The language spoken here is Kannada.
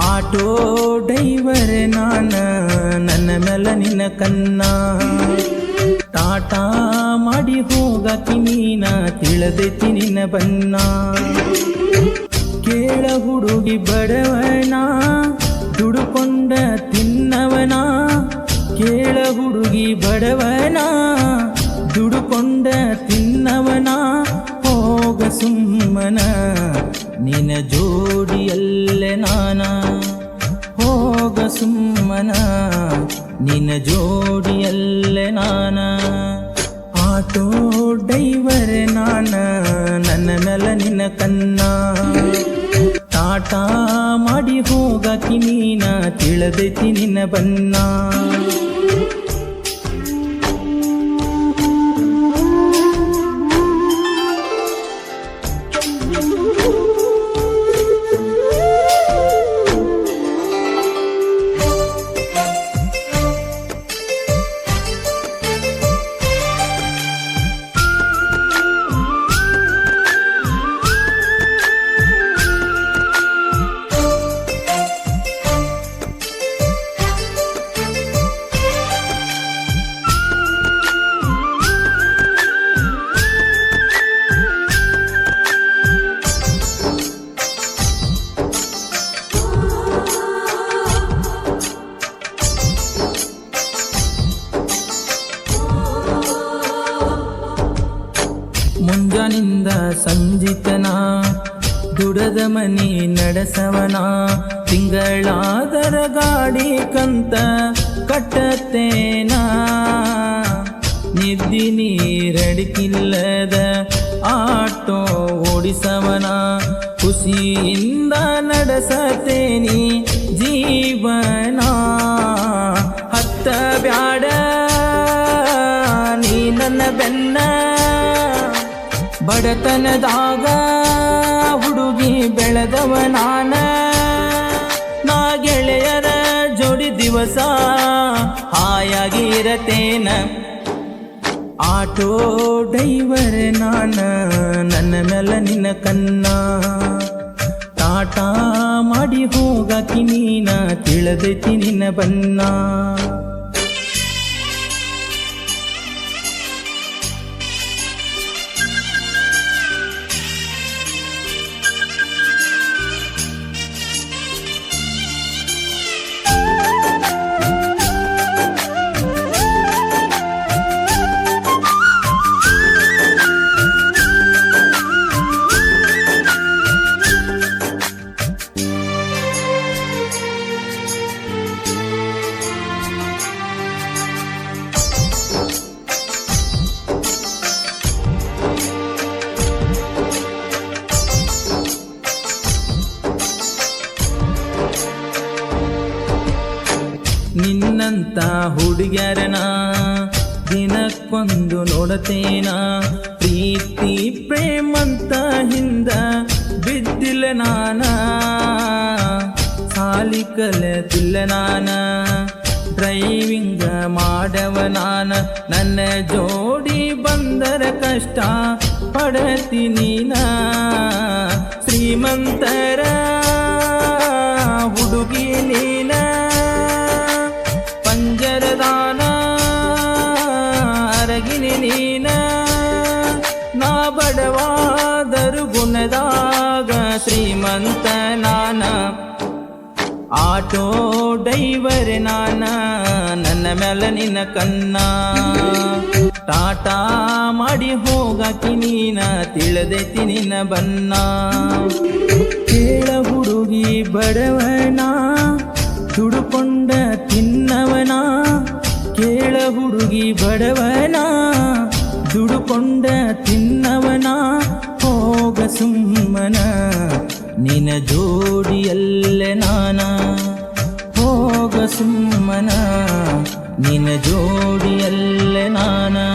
ಆಟೋ ಡೈವರ್ ನಾನ, ನನ್ನ ಮೇಲ ನಿನ್ನ ಕನ್ನ ಟಾಟಾ ಮಾಡಿ ಹೋಗ ನೀನ, ತಿಳಿದೈತಿ ನಿನ್ನ ಬನ್ನ ಕೇಳ ಹುಡುಗಿ ಬಡವನ ದುಡುಕೊಂಡ ತಿನ್ನವನ ಕೇಳ ಹುಡುಗಿ ಬಡವನ ದುಡುಕೊಂಡ ತಿನ್ನವನ ಹೋಗ ಸುಮ್ಮನ ನಿನ ಜೋಡಿಯಲ್ಲೇ ನಾನ ಹೋಗ ಸುಮ್ಮನ. ನಿನ ಜೋಡಿಯಲ್ಲೇ ನಾನ ಆಟೋ ಡೈವರ್ ನಾನ, ನನ್ನ ನೆಲ ನಿನ ಕನ್ನ ಟಾಟಾ ಮಾಡಿ ಹೋಗಕಿ ನೀನ, ತಿಳಿದೈತಿ ನಿನ್ನ ಬನ್ನ ಮುಂಜಾನಿಂದ ಸಂಜಿತನ ದುಡದ ಮನಿ ನಡೆಸವನ ತಿಂಗಳಾದರ ಗಾಡಿ ಕಂತ ಕಟ್ಟತ್ತೇನ ನಿದ್ದಿ ನೀರಡಿಕಿಲ್ಲದ ಆಟೋ ಓಡಿಸವನ ಖುಷಿಯಿಂದ ನಡೆಸತೇನಿ ಜೀವನ ಬಡತನದಾಗ ಹುಡುಗಿ ಬೆಳೆದವ ನಾನ. ನಾ ಗೆಳೆಯರ ಜೋಡಿ ದಿವಸ ಹಾಯಾಗಿರತೇನ ಆಟೋ ಡೈವರ್ ನಾನ, ನನ್ನ ಮೇಲೆ ನಿನ್ನ ಕನ್ನ ಟಾಟಾ ಮಾಡಿ ಹೋಗಕಿ ನೀನ, ತಿಳಿದೈತಿ ನಿನ್ನ ಬನ್ನ ನಿನ್ನಂತ ಹುಡುಗರನ ದಿನಕ್ಕೊಂದು ನೋಡತೇನ? ಪ್ರೀತಿ, ಪ್ರೇಮಂತ ಹಿಂದ ಬಿದ್ದಿಲ್ಲ ನಾನ. ಸಾಲಿ ಕಲತಿಲ್ಲ ನಾನ. ಡ್ರೈವಿಂಗ್ ಮಾಡವ ನಾನ. ನನ್ನ ಜೋಡಿ ಬಂದರ ಕಷ್ಟ ಪಡತಿ ನಾ ಶ್ರೀಮಂತರ ನಾ ಬಡವಾದರು ಗುಣದಾಗ ಶ್ರೀಮಂತ ನಾನ ಆಟೋ ಡೈವರ್ ನಾನ, ನನ್ನ ಮೇಲ ನಿನ್ನ ಕನ್ನ ಟಾಟಾ ಮಾಡಿ ಹೋಗಕಿ ನೀನ ತಿಳದೆ ತಿನ್ನ ಬನ್ನ ಕೇಳ ಹುಡುಗಿ ಬಡವನ ತುಡುಕೊಂಡ ತಿನ್ನವನ ಕೇಳ ಹುಡುಗಿ ಬಡವನ ದುಡುಕೊಂಡ ತಿನ್ನವನ ಹೋಗ ಸುಮ್ಮನ. ನಿನ ಜೋಡಿಯಲ್ಲೇ ನಾನ? ಹೋಗ ಸುಮ್ಮನ. ನಿನ ಜೋಡಿಯಲ್ಲೇ ನಾನಾ?